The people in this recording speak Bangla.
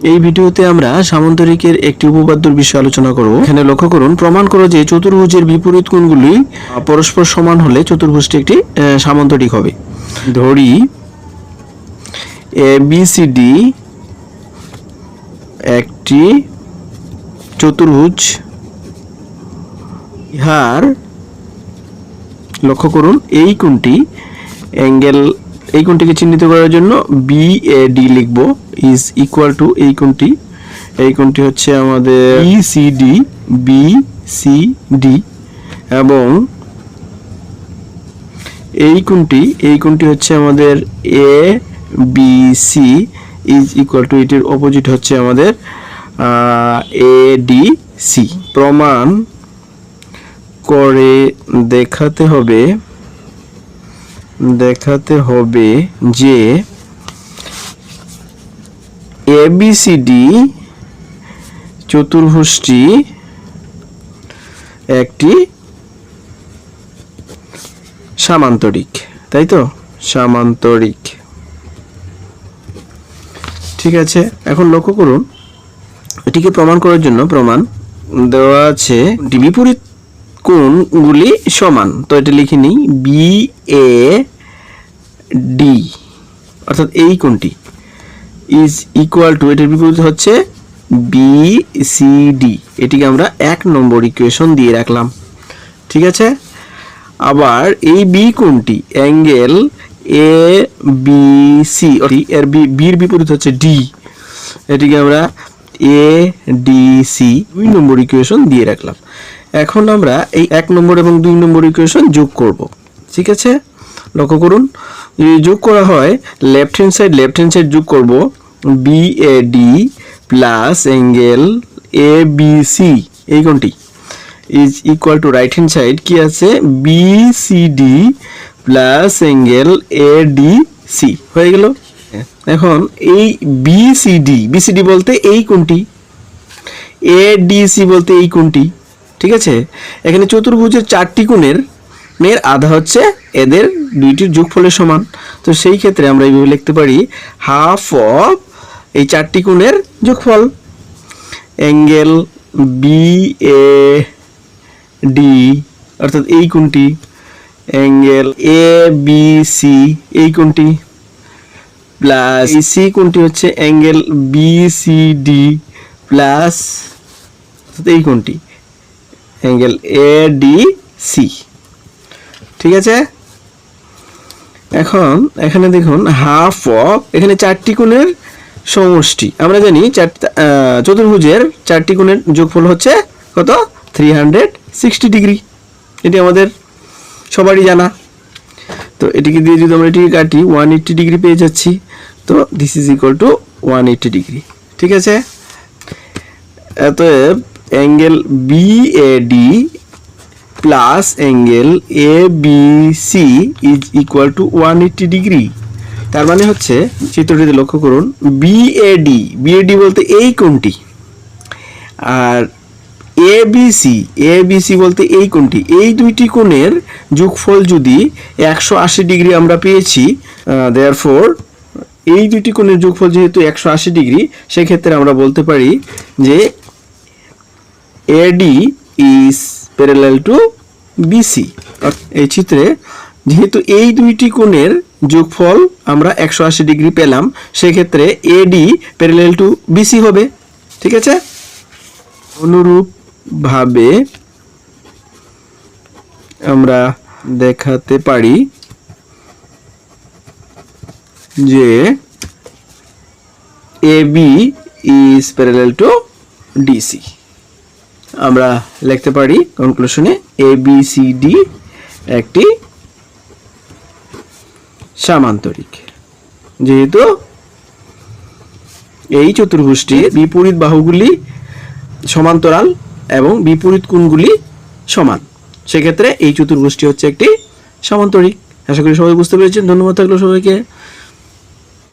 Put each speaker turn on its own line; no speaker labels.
এই ভিডিওতে আমরা সামন্তরিকের একটি উপপাদ্যর বিষয়ে আলোচনা করব। এখানে লক্ষ্য করুন, প্রমাণ করো যে চতুর্ভুজের বিপরীত কোণগুলি পরস্পর সমান হলে চতুর্ভুজটি একটি সামান্তরিক হবে। ধরি, এ, বি, সি, ডি, একটি চতুর্ভুজ, ইহার, লক্ষ্য করুন, এই কোণটি অ্যাঙ্গেল এই কোণটিকে চিহ্নিত করার জন্য বি এ ডি লিখব ইজ ইকুয়াল টু এই কোণটি। এই কোণটি হচ্ছে আমাদের B C D B C D এবং এই কোণটি এই কোণটি হচ্ছে আমাদের A B C is equal to এটির অপোজিট হচ্ছে আমাদের এ ডি সি প্রমাণ করে দেখাতে হবে দেখাতে হবে যে এবিসিডি চতুর্ভুজটি একটি সামান্তরিক, তাই তো? সামান্তরিক। ঠিক আছে, এখন লক্ষ্য করুন, এটিকে প্রমাণ করার জন্য প্রমাণ দেওয়া আছে বিপরীত কোণগুলি সমান। তো এটা লিখে নিই বি এ ডি অর্থাৎ এই কোণটি ইজ ইকুয়াল টু এটার বিপরীত হচ্ছে বি সি ডি এটিকে আমরা এক নম্বর ইকুয়েশন দিয়ে রাখলাম। ঠিক আছে? আবার এই বি কোণটি অ্যাঙ্গেল এ বি সি এর বির বিপরীত হচ্ছে ডি এটিকে আমরা এ ডি সি দুই নম্বর ইকুয়েশন দিয়ে রাখলাম। এখন আমরা এই এক নম্বর এবং দুই নম্বর ইকুয়েশন যোগ করব। ঠিক আছে? লক্ষ্য করুন যোগ করা হয় left hand side left hand side যোগ করব B A D plus angle A B C এই কোনটি? Is equal to right hand side কি আছে? B C D plus angle A D C হয়ে গেল? এখন এই B C D B C D বলতে এই কোনটি? এ ডি সি বলতে এই কোনটি? ঠিক আছে? এখানে চতুর্ভুজের চারটি কোণের মেয়ের আধা হচ্ছে এদের দুইটির যোগফলের সমান। তো সেই ক্ষেত্রে আমরা এইভাবে লিখতে পারি হাফ অফ এই চারটি কোণের যোগফল। অ্যাঙ্গেল বি এ ডি অর্থাৎ এই কোণটি। অ্যাঙ্গেল এ বি সি এই কোণটি। প্লাস সি কোণটি হচ্ছে angle B C D plus এই কোণটি। অ্যাঙ্গেল এ ডি সি ঠিক আছে? এখন এখানে দেখুন হাফ অফ এখানে চারটি কোণের সমষ্টি। আমরা জানি চারটি চতুর্ভুজের চারটি কোণের যোগফল হচ্ছে কত? থ্রি হান্ড্রেড সিক্সটি ডিগ্রি এটি আমাদের সবারই জানা। তো এটিকে দিয়ে যদি আমরা এটিকে কাটি ওয়ান এইট্টি ডিগ্রি পেয়ে যাচ্ছি, তো this is equal to one eighty degree ঠিক আছে? অতএব angle B A D plus angle A B C is equal to one eighty degree তার মানে হচ্ছে চিত্রটিতে লক্ষ্য করুন বিএডি বিএডি বলতে এই কোণটি আর এ বিসি এ বিসি বলতে এই কোণটি। এই দুইটি কোণের যোগফল যদি একশো আশি ডিগ্রি আমরা পেয়েছি দেয়ার ফোর এই দুইটি কোণের যোগফল যেহেতু একশো আশি ডিগ্রি, সেক্ষেত্রে আমরা বলতে পারি যে AD is parallel to BC এই চিত্রে যেহেতু এই দুইটি কোণের যোগফল আমরা একশো আশি ডিগ্রি পেলাম, সেক্ষেত্রে এডি প্যারালাল টু বিসি হবে। ঠিক আছে? অনুরূপভাবে আমরা দেখাতে পারি যে AB is parallel to DC আমরা লিখতে পারি কনক্লুশনে এ বি সি ডি একটি সামান্তরিক। যেহেতু এই চতুর্ভুজটির বিপরীত বাহুগুলি সমান্তরাল এবং বিপরীত কোণগুলি সমান। সেক্ষেত্রে এই চতুর্ভুজটি হচ্ছে একটি সামান্তরিক। আশা করি সবাই বুঝতে পেরেছেন। ধন্যবাদ থাকল সবাইকে।